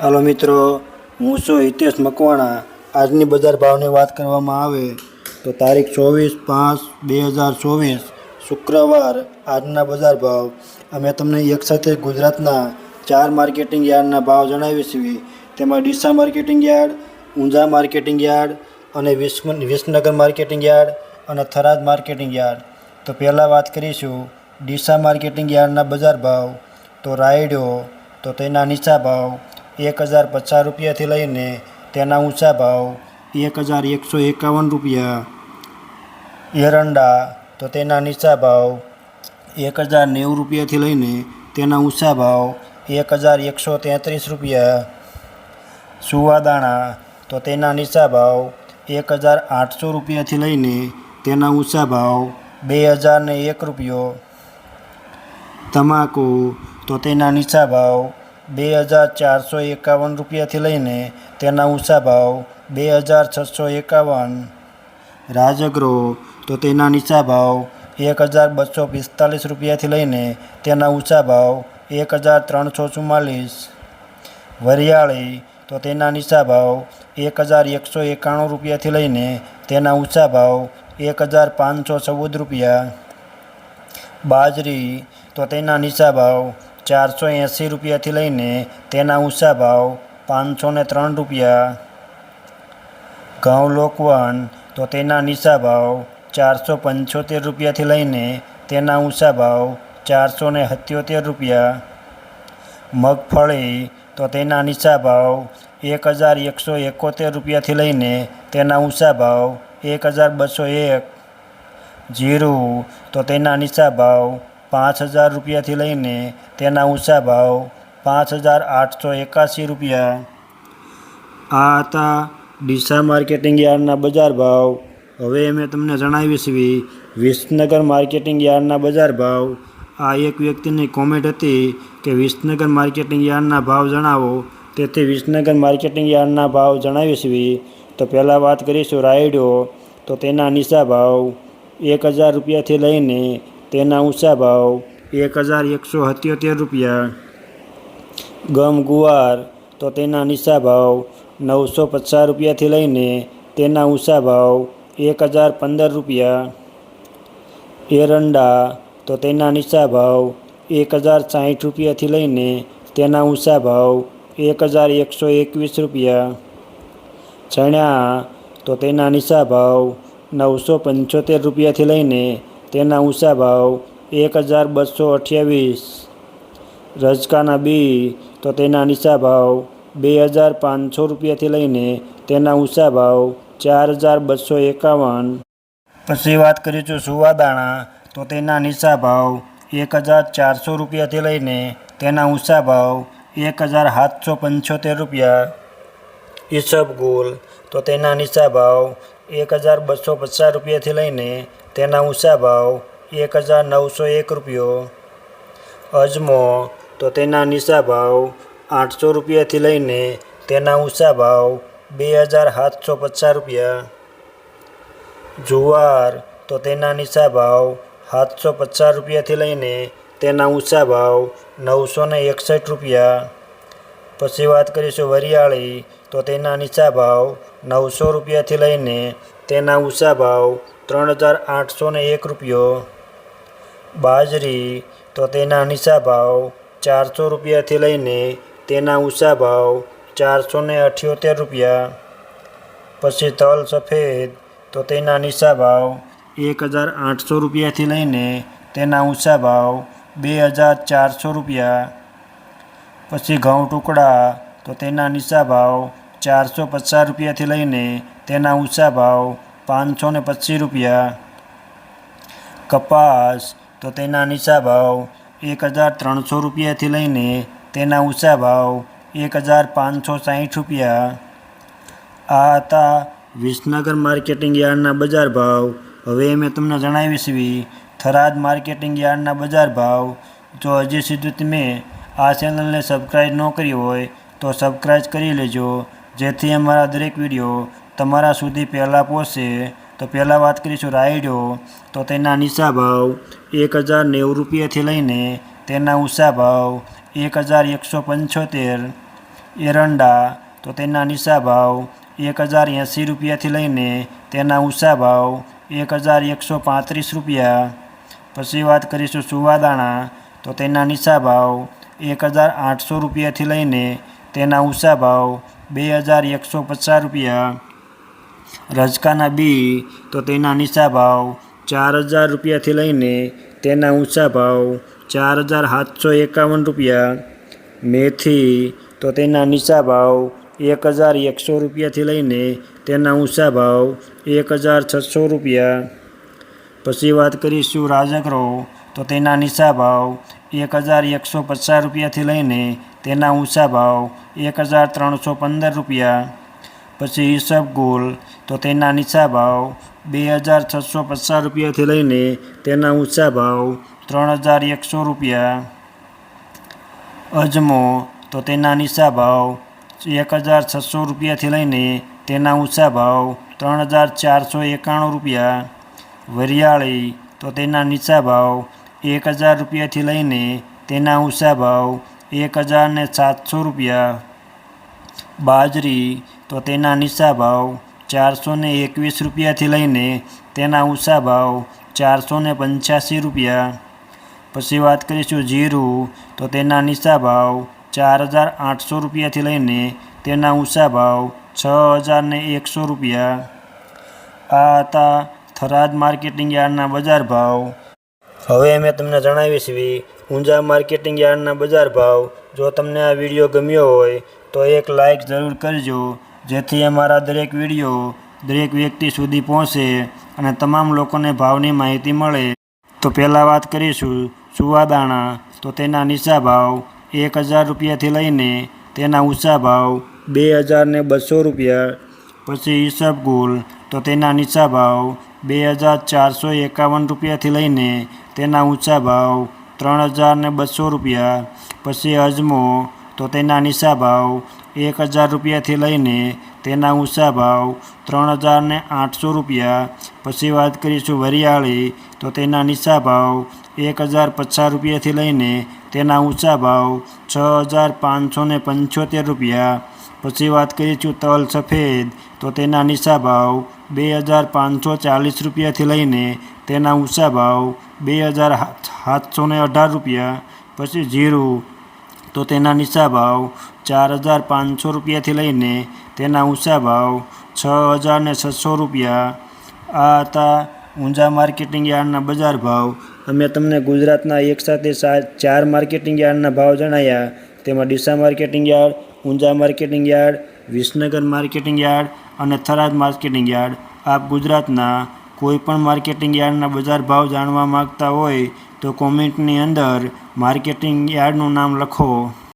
હાલો મિત્રો, હું છું હિતેશ મકવાણા. આજની બજાર ભાવની વાત કરવામાં આવે તો તારીખ ચોવીસ પાંચ બે હજાર ચોવીસ, શુક્રવાર આજના બજાર ભાવ. અમે તમને એકસાથે ગુજરાતના ચાર માર્કેટિંગ યાર્ડના ભાવ જણાવીએ છીએ. તેમાં Deesa marketing yard, Unjha marketing yard અને વિસનગર માર્કેટિંગ યાર્ડ અને થરાદ માર્કેટિંગ યાર્ડ. તો પહેલાં વાત કરીશું ડીસા માર્કેટિંગ યાર્ડના બજાર ભાવ. તો રાયડો, તો તેના નીચા ભાવ. એક હજાર પચાસ રૂપિયાથી લઈને તેના ઊંચા ભાવ એક હજાર એકસો એકાવન રૂપિયા. એરંડા તો તેના નીચા ભાવ એક હજાર નેવું રૂપિયાથી લઈને તેના ઊંચા ભાવ એક હજાર એકસો તેત્રીસ રૂપિયા. સુવાદાણા તો તેના નીચા ભાવ એક હજાર આઠસો રૂપિયાથી લઈને તેના ઊંચા ભાવ બે હજાર ને એક રૂપિયો. તમાકુ તો તેના નીચા ભાવ બે હજાર ચારસો એકાવન રૂપિયાથી લઈને તેના ઊંચા ભાવ બે હજાર છસો એકાવન. રાજગૃહ, તો તેના નીચા ભાવ એક હજાર બસો પિસ્તાલીસ રૂપિયાથી લઈને તેના ઊંચા ભાવ એક હજાર ત્રણસો ચુમ્માલીસ. વરિયાળી, તો તેના નીચા ભાવ એક હજાર એકસો એકાણું રૂપિયાથી લઈને તેના ઊંચા ભાવ એક હજાર પાંચસો ચૌદ રૂપિયા. બાજરી, તો તેના નીચા ભાવ ચારસો એંસી રૂપિયાથી લઈને તેના ઊંચા ભાવ પાંચસો ને ત્રણ રૂપિયા. ઘઉં લોકવન તો તેના નીચા ભાવ ચારસો પંચોતેર રૂપિયાથી લઈને તેના ઊંચા ભાવ ચારસો ને સત્યોતેર રૂપિયા. મગફળી તો તેના નીચા ભાવ એક હજાર એકસો એકોતેર રૂપિયાથી લઈને તેના ઊંચા ભાવ એક હજાર બસો એક. જીરું તો તેના નીચા ભાવ પાંચ હજાર રૂપિયાથી લઈને તેના ઊંચા ભાવ પાંચ હજાર આઠસો એકાસી રૂપિયા. આ હતા ડીસા માર્કેટિંગ યાર્ડના બજાર ભાવ. હવે અમે તમને જણાવી છીએ, વિસનગર માર્કેટિંગ યાર્ડના બજાર ભાવ. આ એક વ્યક્તિની કોમેન્ટ હતી કે વિસનગર માર્કેટિંગ યાર્ડના ભાવ જણાવો. તેથી વિસનગર માર્કેટિંગ યાર્ડના ભાવ જણાવી છીએ. તો પહેલાં વાત કરીશું રાયડો. તો તેના નીચા ભાવ એક હજાર રૂપિયાથી લઈને તેના ઊંચા ભાવ એક હજાર એકસો સત્યોતેર રૂપિયા. ગમ ગુવાર, તો તેના નીચા ભાવ નવસો પચાસ રૂપિયાથી લઈને તેના ઊંચા ભાવ એક હજાર પંદર રૂપિયા. એરંડા, તો તેના નીચા ભાવ એક હજાર સાઠ રૂપિયાથી લઈને તેના ઊંચા ભાવ એક હજાર એકસો એકવીસ રૂપિયા. ચણા, તો તેના નીચા ભાવ નવસો પંચોતેર રૂપિયાથી લઈને તેના ઊંચા ભાવ એક હજાર બસો અઠ્યાવીસ. રજકાના બી તો તેના નીચા ભાવ બે હજાર પાંચસો રૂપિયાથી લઈને તેના ઊંચા ભાવ ચાર હજાર બસો એકાવન. પછી વાત કરીશું સુવાદાણા તો તેના નીચા ભાવ એક હજાર ચારસો રૂપિયાથી લઈને તેના ઊંચા ભાવ એક હજાર સાતસો પંચોતેર રૂપિયા. ઈસબગુલ તો તેના નીચા ભાવ એક હજાર બસો પચાસ રૂપિયાથી લઈને તેના ઊંચા ભાવ એક હજાર નવસો એક રૂપિયો. અજમો તો તેના નીચા ભાવ આઠસો રૂપિયાથી લઈને તેના ઊંચા ભાવ બે હજાર સાતસો પચાસ રૂપિયા. જુવાર તો તેના નીચા ભાવ સાતસો પચાસ રૂપિયાથી લઈને તેના ઊંચા ભાવ નવસો ને એકસઠ રૂપિયા. પછી વાત કરીશું વરિયાળી તો તેના નીચા ભાવ નવસો રૂપિયાથી લઈને તેના ઊંચા ભાવ ત્રણ હજાર આઠસો ને એક રૂપિયો. બાજરી તો તેના નીચા ભાવ ચારસો રૂપિયાથી લઈને તેના ઊંચા ભાવ ચારસો ને અઠ્યોતેર રૂપિયા. પછી તલ સફેદ તો તેના નીચા ભાવ એક હજાર આઠસો રૂપિયાથી લઈને તેના ઊંચા ભાવ બે હજાર ચારસો રૂપિયા. પછી ઘઉં ટુકડા તો તેના નીચા ભાવ ચારસો પચાસ રૂપિયાથી લઈને તેના ઊંચા ભાવ પાંચસો ને પચીસ રૂપિયા. કપાસ તો તેના નીચા ભાવ એક હજાર ત્રણસો રૂપિયાથી લઈને તેના ઊંચા ભાવ એક હજાર પાંચસો સાહીઠ રૂપિયા. આ હતા વિસનગર માર્કેટિંગ યાર્ડના બજાર ભાવ. હવે મેં તમને જણાવી છીએ થરાદ માર્કેટિંગ યાર્ડના બજાર ભાવ. જો હજી સુધી તમે આ ચેનલને સબસ્ક્રાઈબ ન કરી હોય, તો સબસ્ક્રાઈબ કરી લેજો, જેથી અમારા દરેક વીડિયો તમારા સુધી પહેલાં પહોંચે. તો પહેલાં વાત કરીશું રાયડો. તો તેના નીચા ભાવ એક હજાર નેવું રૂપિયાથી લઈને તેના ઊંચા ભાવ એક હજાર એકસો પંચોતેર. એરંડા, તો તેના નીચા ભાવ એક હજાર એંસી રૂપિયાથી લઈને તેના ઊંચા ભાવ એક હજાર એકસો પાંત્રીસ રૂપિયા. પછી વાત કરીશું સુવાદાણા, તો તેના નીચા ભાવ એક હજાર આઠસો રૂપિયાથી લઈને તેના ઊંચા ભાવ બે હજાર એકસો પચાસ રૂપિયા. રજકાના બી તો તેના નીચા ભાવ ચાર હજાર રૂપિયાથી લઈને તેના ઊંચા ભાવ ચાર હજાર સાતસો એકાવન રૂપિયા. મેથી તો તેના નીચા ભાવ એક હજાર એકસો રૂપિયાથી લઈને તેના ઊંચા ભાવ એક હજાર છસો રૂપિયા. પછી વાત કરીશું રાજગરો તો તેના નીચા ભાવ એક હજાર એકસો પચાસ રૂપિયાથી લઈને તેના ઊંચા ભાવ એક હજાર ત્રણસો પંદર રૂપિયા. પછી ઈસબગુલ તો તેના નીચા ભાવ બે હજાર છસો પચાસ રૂપિયાથી લઈને તેના ઊંચા ભાવ ત્રણ હજાર એકસો રૂપિયા. અજમો. તો તેના નીચા ભાવ એક હજાર છસો રૂપિયાથી લઈને તેના ઊંચા ભાવ ત્રણ હજાર ચારસો એકાણું રૂપિયા. વરિયાળી. તો તેના નીચા ભાવ એક હજાર રૂપિયાથી લઈને તેના ઊંચા ભાવ એક હજાર સાતસો રૂપિયા. બાજરી. તો તેના નીચા ભાવ ચારસો ને એકવીસ રૂપિયાથી લઈને તેના ઊંચા ભાવ ચારસો ને પંચ્યાસી રૂપિયા. પછી વાત કરીશું જીરું, તો તેના નીચા ભાવ ચાર હજાર આઠસો રૂપિયાથી લઈને તેના ઊંચા ભાવ છ હજાર ને એકસો રૂપિયા. આ હતા થરાદ માર્કેટિંગ યાર્ડના બજાર ભાવ. હવે મેં તમને જણાવી છીએ ઊંઝા માર્કેટિંગ યાર્ડના બજાર ભાવ. જો તમને આ વીડિયો ગમ્યો હોય તો એક લાઈક જરૂર કરજો જેથી અમારા દરેક વીડિયો દરેક વ્યક્તિ સુધી પહોંચે અને તમામ લોકોને ભાવની માહિતી મળે. તો પહેલાં વાત કરીશું સુવાદાણા. તો તેના નીચા ભાવ એક હજાર રૂપિયાથી લઈને તેના ઊંચા ભાવ બે હજાર ને બસો રૂપિયા. પછી ઈસબગુલ તો તેના નીચા ભાવ બે હજાર ચારસો એકાવન રૂપિયાથી લઈને તેના ઊંચા ભાવ ત્રણ હજાર ને બસો રૂપિયા. પછી અજમો. તો તેના નીચા ભાવ એક હજાર રૂપિયાથી લઈને તેના ઊંચા ભાવ ત્રણ હજારને આઠસો રૂપિયા. પછી વાત કરીશું વરિયાળી, તો તેના નીચા ભાવ એક હજાર પચાસ રૂપિયાથી લઈને તેના ઊંચા ભાવ છ હજાર પાંચસો ને પંચોતેર રૂપિયા. પછી વાત કરીશું તલ સફેદ, તો તેના નીચા ભાવ બે હજાર પાંચસો ચાલીસ રૂપિયાથી લઈને તેના ઊંચા ભાવ બે હજાર સાતસો અઢાર રૂપિયા. પછી જીરું, તો તેના નીચા ભાવ ચાર હજાર પાંચસો રૂપિયાથી લઈને તેના ઊંચા ભાવ છ હજાર ને છસો રૂપિયા. આ હતા ઊંઝા માર્કેટિંગ યાર્ડના બજાર ભાવ. અમે તમને ગુજરાતના એક સાથે ચાર માર્કેટિંગ યાર્ડના ભાવ જણાયા. તેમાં Deesa marketing yard, Unjha marketing yard, Visnagar marketing yard અને થરાદ માર્કેટિંગ યાર્ડ. આપ ગુજરાતના કોઈપણ માર્કેટિંગ યાર્ડના બજાર ભાવ જાણવા માગતા હોય તો કોમેન્ટની અંદર માર્કેટિંગ યાર્ડનું નામ લખો.